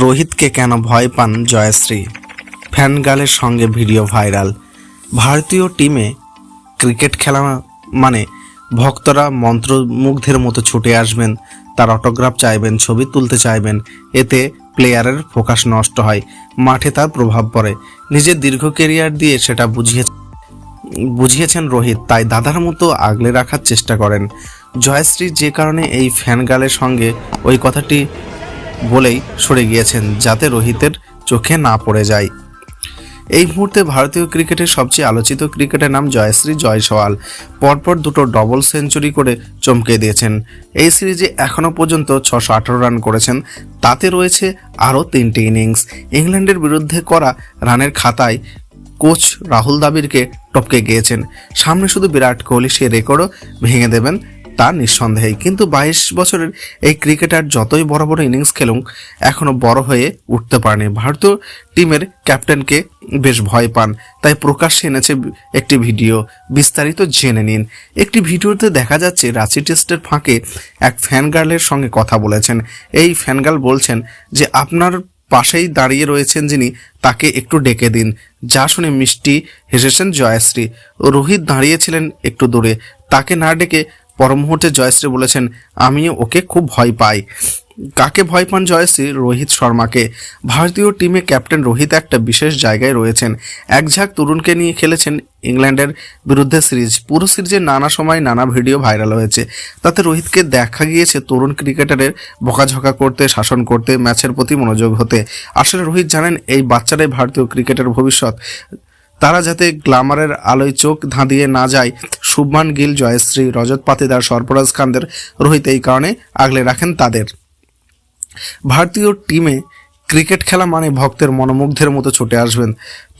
রোহিতকে কেন ভয় পান জয়শ্রী? ফ্যান গার্লের সঙ্গে ভিডিও ভাইরাল। ভারতীয় টিমে ক্রিকেট খেলা মানে ভক্তরা মন্ত্রমুগ্ধের মতো ছুটে আসবেন, তার অটোগ্রাফ চাইবেন, ছবি তুলতে চাইবেন, এতে প্লেয়ারের ফোকাস নষ্ট হয়, মাঠে তার প্রভাব পড়ে। নিজের দীর্ঘ কেরিয়ার দিয়ে সেটা বুঝিয়ে বুঝিয়েছেন রোহিত, তাই দাদার মতো আগলে রাখার চেষ্টা করেন। জয়শ্রী যে কারণে এই ফ্যান গার্লের সঙ্গে ওই কথাটি বলেই সরে গিয়েছেন যাতে রোহিতের চোখে না পড়ে যায়। এই মুহূর্তে ভারতীয় ক্রিকেটের সবচেয়ে আলোচিত ক্রিকেটের নাম জয়শ্রী জয়সওয়াল। পরপর দুটো ডবল সেঞ্চুরি করে চমকে দিয়েছেন। এই সিরিজে এখনও পর্যন্ত ছশো আঠারো রান করেছেন। তাতে রয়েছে আরও তিনটি ইনিংস ইংল্যান্ডের বিরুদ্ধে করা রানের খাতায় কোচ রাহুল দ্রাবিড়কে টপকে গিয়েছেন। সামনে শুধু বিরাট কোহলি সে রেকর্ডও ভেঙে দেবেন তা নিঃসন্দেহেই। কিন্তু বাইশ বছরের এই ক্রিকেটার যতই বড় বড় ইনিংস খেলুক এখনও বড় হয়ে উঠতে পারেনি। ভারতীয় টিমের ক্যাপ্টেনকে বেশ ভয় পান, তাই প্রকাশ্যে এনেছে একটি ভিডিও। বিস্তারিত জেনে নিন। একটি ভিডিওতে দেখা যাচ্ছে, রাঁচি টেস্টের ফাঁকে এক ফ্যান গার্লের সঙ্গে কথা বলেছেন। এই ফ্যান গার্ল বলছেন যে, আপনার পাশেই দাঁড়িয়ে রয়েছেন যিনি, তাকে একটু ডেকে দিন। যা শুনে মিষ্টি হেসেছেন জয়শ্রী। রোহিত দাঁড়িয়েছিলেন একটু দূরে। তাকে না ডেকে পর মুহূর্তে জয়শ্রী বলেছেন আমিও ওকে খুব ভয় পাই। কাকে ভয় পান জয়শ্রী? রোহিত শর্মাকে। ভারতীয় টিমে ক্যাপ্টেন রোহিত একটা বিশেষ জায়গায় রয়েছেন। এক ঝাঁক তরুণকে নিয়ে খেলেছেন ইংল্যান্ডের বিরুদ্ধে সিরিজ। পুরো সিরিজে নানা সময় নানা ভিডিও ভাইরাল হয়েছে। তাতে রোহিতকে দেখা গিয়েছে তরুণ ক্রিকেটারের বকাঝকা করতে, শাসন করতে, ম্যাচের প্রতি মনোযোগ হতে। আসলে রোহিত জানেন, এই বাচ্চারাই ভারতীয় ক্রিকেটের ভবিষ্যৎ। তারা যাতে গ্ল্যামারের আলোয় চোখ ধাঁধিয়ে না যায়, শুভমান গিল, জয়শ্রী, রজত পাতিদার সরফরাজ খানদের রোহিত এই কারণে আগলে রাখেন তাদের। ভারতীয় টিমে ক্রিকেট খেলা মানে ভক্তের মনোমুগ্ধের মতো ছুটে আসবেন।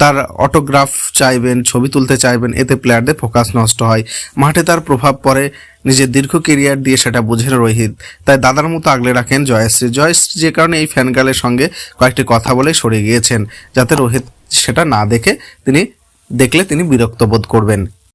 তার অটোগ্রাফ চাইবেন, ছবি তুলতে চাইবেন, এতে প্লেয়ারদের ফোকাস নষ্ট হয়। মাঠে তার প্রভাব পড়ে নিজের দীর্ঘ কেরিয়ার দিয়ে সেটা বুঝেন রোহিত। তাই দাদার মতো আগলে রাখেন জয়শ্রী। জয়শ্রী যে কারণে এই ফ্যানগালের সঙ্গে কয়েকটি কথা বলে সরে গিয়েছেন, যাতে রোহিত সেটা না দেখে তিনি দেখলে তিনি বিরক্ত বোধ করবেন।